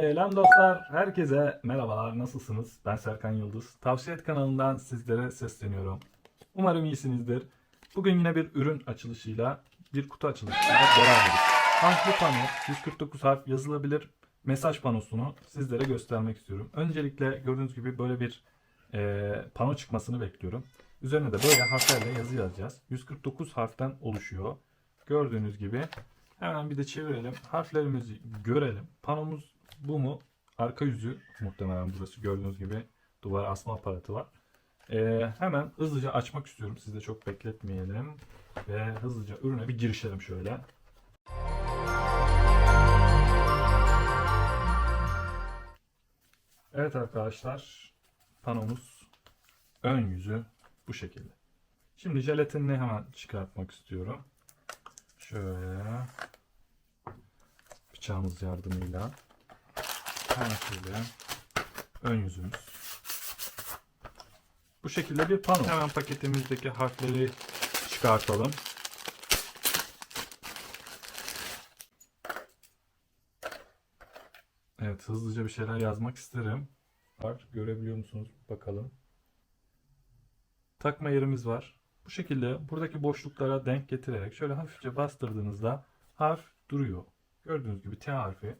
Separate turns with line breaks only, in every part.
Selam dostlar, herkese merhabalar, nasılsınız? Ben Serkan Yıldız. Tavsiye Et kanalından sizlere sesleniyorum. Umarım iyisinizdir. Bugün yine bir ürün açılışıyla, bir kutu açılışıyla beraberiz. Harfli pano, 149 harf yazılabilir mesaj panosunu sizlere göstermek istiyorum. Öncelikle gördüğünüz gibi böyle bir e, pano çıkmasını bekliyorum. Üzerine de böyle harflerle yazı yazacağız. 149 harften oluşuyor. Gördüğünüz gibi Hemen bir de çevirelim. Harflerimizi görelim. Panomuz bu mu? Arka yüzü muhtemelen burası. Gördüğünüz gibi duvar asma aparatı var. Ee, hemen hızlıca açmak istiyorum. Sizi de çok bekletmeyelim. Ve hızlıca ürüne bir girişelim şöyle. Evet arkadaşlar. Panomuz ön yüzü bu şekilde. Şimdi jelatinini hemen çıkartmak istiyorum. Şöyle bıçağımız yardımıyla hemen şöyle ön yüzümüz. Bu şekilde bir pano. Hemen paketimizdeki harfleri çıkartalım. Evet hızlıca bir şeyler yazmak isterim. Var görebiliyor musunuz? Bakalım. Takma yerimiz var. Bu şekilde buradaki boşluklara denk getirerek şöyle hafifçe bastırdığınızda harf duruyor. Gördüğünüz gibi T harfi.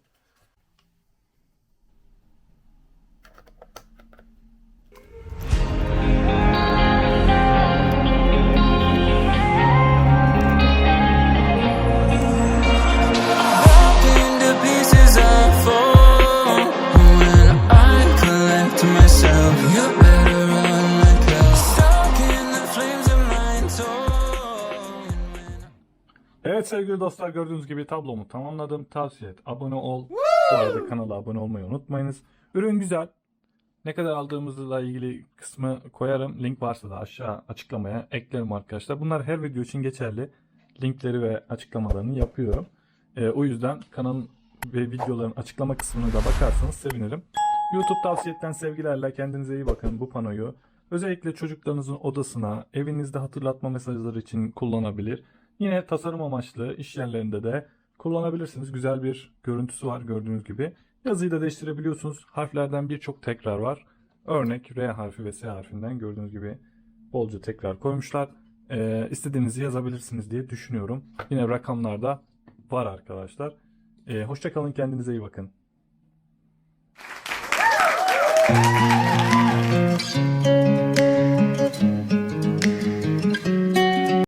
Evet sevgili dostlar gördüğünüz gibi tablomu tamamladım. Tavsiye et. Abone ol. Bu arada kanala abone olmayı unutmayınız. Ürün güzel. Ne kadar aldığımızla ilgili kısmı koyarım. Link varsa da aşağı açıklamaya eklerim arkadaşlar. Bunlar her video için geçerli. Linkleri ve açıklamalarını yapıyorum. Ee, o yüzden kanalın ve videoların açıklama kısmına da bakarsanız sevinirim. YouTube tavsiyetten sevgilerle kendinize iyi bakın bu panoyu. Özellikle çocuklarınızın odasına, evinizde hatırlatma mesajları için kullanabilir. Yine tasarım amaçlı iş yerlerinde de kullanabilirsiniz. Güzel bir görüntüsü var gördüğünüz gibi. Yazıyı da değiştirebiliyorsunuz. Harflerden birçok tekrar var. Örnek R harfi ve S harfinden gördüğünüz gibi bolca tekrar koymuşlar. Ee, istediğinizi yazabilirsiniz diye düşünüyorum. Yine rakamlarda var arkadaşlar. Ee, Hoşçakalın kendinize iyi bakın.